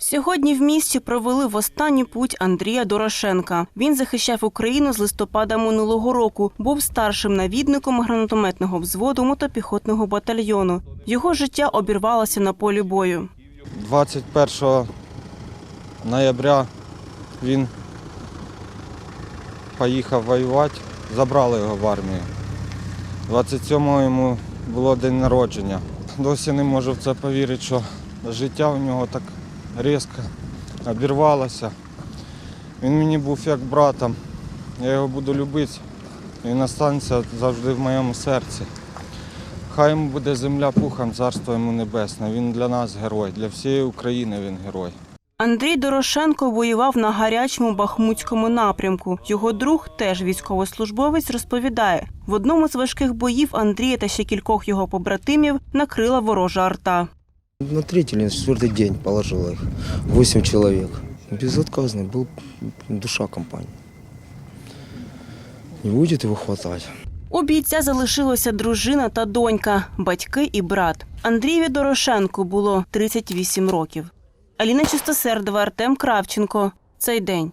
Сьогодні в місті провели в останню путь Андрія Дорошенка. Він захищав Україну з листопада минулого року, був старшим навідником гранатометного взводу мотопіхотного батальйону. Його життя обірвалося на полі бою. 21 ноября він поїхав воювати, забрали його в армію. 27-го йому було день народження. Досі не можу в це повірити, що життя у нього так різко обірвалося. Він мені був як братом. Я його буду любити. Він останеться завжди в моєму серці. Хай йому буде земля пухом, царство йому небесне. Він для нас герой, для всієї України він герой. Андрій Дорошенко воював на гарячому бахмутському напрямку. Його друг, теж військовослужбовець, розповідає: в одному з важких боїв Андрія та ще кількох його побратимів накрила ворожа арта. На третий или на четвертый день положила их. Восемь человек. Безотказный был душа компании. Не будет его хватать. У бійця залишилося дружина та донька, батьки і брат. Андрієві Дорошенку було 38 років. Аліна Чистосердова, Артем Кравченко. Цей день.